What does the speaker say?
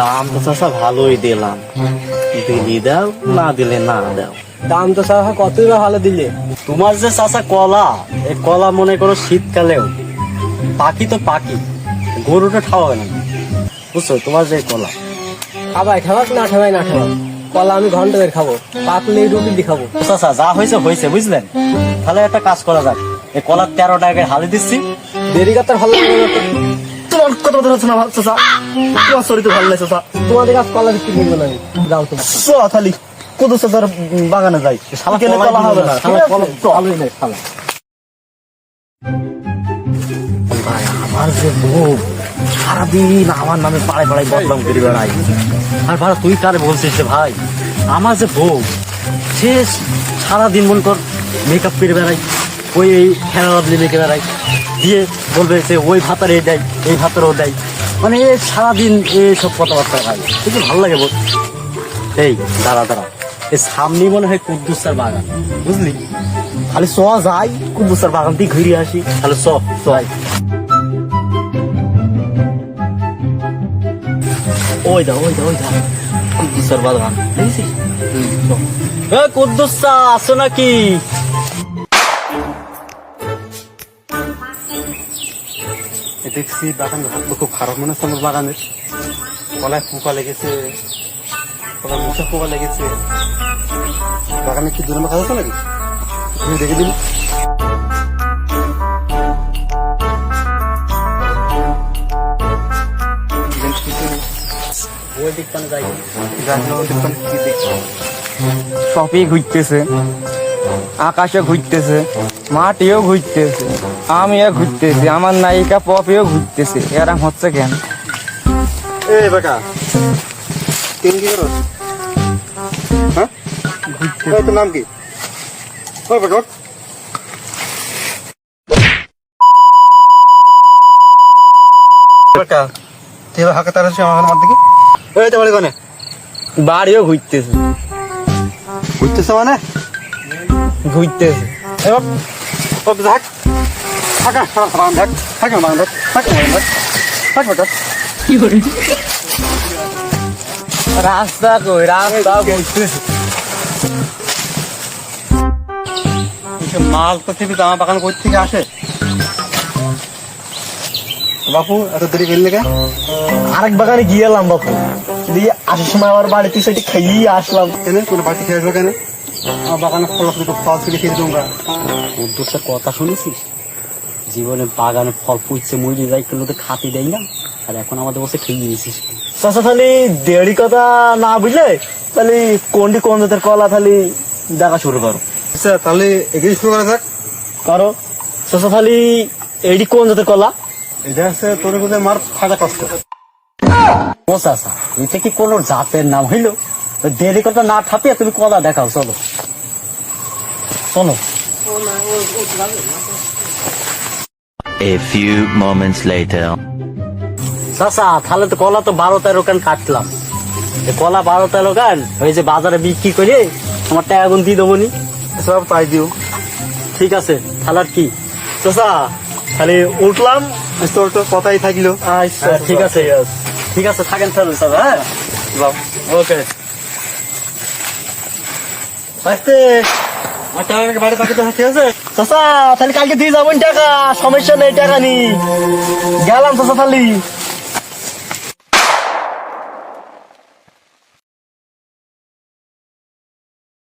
দাম তো চাষা ভালোই দিলাম। দিলি দাও না দিলে না দাও। দাম তো চাষা কতই বা ভালো দিলে? তোমার যে চাষা কলা এই কলা মনে করো শীতকালেও পাখি তো পাখি গরুটা খাওয়াবে না। বুঝছ তোমার যে কলা। খাবাই খাবাক না খাবাই না খাবাক। কলা আমি ঘণ্টা ধরে খাব পাকলে রুটি দিয়ে খাব। চাষা যা হয়েছে হয়েছে বুঝলেন? তাহলে একটা কাজ করা যাক। এই কলার তেরো টাকায় হালি দিচ্ছি। দেরি করতে ভালো। তোমার কথা কথা হচ্ছে না চাষা তোমার শরীর ভালো লাগছে চাষা তোমাদের কাছে কলা বিক্রি করব না যাও তো চ খালি কত বাগানে যাই। গেলে কলা হবে না ভালোই নেই খালা ভাই আমার যে বউ সারাদিন আমার নামে পাড়ায় পাড়ায় বদনাম করে বেড়াই আর ভাড়া তুই কারে বলছিস রে ভাই? আমার যে বউ সে সারাদিন মন কর মেকআপ করে বেড়াই ওই এই খেলা বদলে মেখে বেড়াই দিয়ে বলবে যে ওই ভাতার এই দেয়, এই ভাতার ও দেয়। মানে এ সারাদিন এইসব কথাবার্তা ভাই কিন্তু ভালো লাগে বল। এই, দাঁড়া দাঁড়া। এই সামনে মনে হয় কুদ্দুসার বাগান, বুঝলি? খালি চ, যাই, কুদ্দুসার বাগান দিয়ে ঘুরে আসি। তাহলে চ যাই ওই দা ওই দা ওই দা। কুদ্দুসার বাগান, দেখেছিস? এ কুদ্দুসা আসো নাকি? দেখছি বাগান খুব খারাপ মনে হচ্ছে আমার বাগানের। কলায় পোকা লেগেছে কলায় মশা পোকা লেগেছে। বাগানে কি দূরে মাথা আছে নাকি? তুমি দেখে দিবি। সবই ঘুরতেছে আকাশে ঘুরতেছে, মাটিও ঘুরতেছে। আমিও ঘুরতেছি আমার নায়িকা পপিও ঘুরতেছে। এরম হচ্ছে কেন? এ বেটা তিন কি করো? হ্যাঁ? তোর নাম কি? ওই বেটা বেটা তুই এবার তার আমার মার দিকে ওই তো কোনে বাড়িও ঘুরতেছে। বুঝতেছ মানে? ঘুরতেছে। এবার ও থাক থাকা থাক থাক থাক থাক থাক থাক বেটা রাস্তা কই রাস্তা মাল তো থেকে আমার বাগান কই থেকে আসে বাপু এত দেরি করলে কেন আরেক বাগানে গিয়ে এলাম বাপু দিয়ে আসার সময় আমার বাড়িতে সেটি খাইয়ে আসলাম কেন কোনো বাড়ি খেয়ে আসবে কেন আমার বাগানে ফল আছে ফল খেয়ে তোমরা কথা শুনেছিস জীবনে বাগানে ফল ফুটছে মুড়ি যাই কিন্তু তো খাতি দেয় না আর এখন আমাদের বসে খেয়ে দিয়েছিস চাষা খালি দেড়ি কথা না বুঝলে তাহলে কোনটি কোন জাতের কলা খালি দেখা শুরু করো আচ্ছা তাহলে এগিয়ে শুরু করা যাক করো চাষা খালি এডি কোন জাতের কলা এটা হচ্ছে তোর কোথায় মার ফাটা কষ্ট ও চাষা এটা কি কোন জাতের নাম হইল দেরি কথা না ঠাপিয়ে তুমি কলা দেখাও চলো শোনো A few moments later. চাচা তাহলে তো কলা তো বারো তেরো কান কাটলাম? কলা বারো তেরো কান? ওই যে বাজারে বিক্রি করে আমার টাকা গুণ দিয়ে দেবো নি। সব তাই দিও। ঠিক আছে তাহলে আর কি? চাষা খালি উঠলাম তোর তো কথাই থাকল। আচ্ছা ঠিক আছে ঠিক আছে থাকেন তাহলে চাচা হ্যাঁ? ওকে আসতে সমস্যা নেই টাকা নি গেলাম তো তাহলে।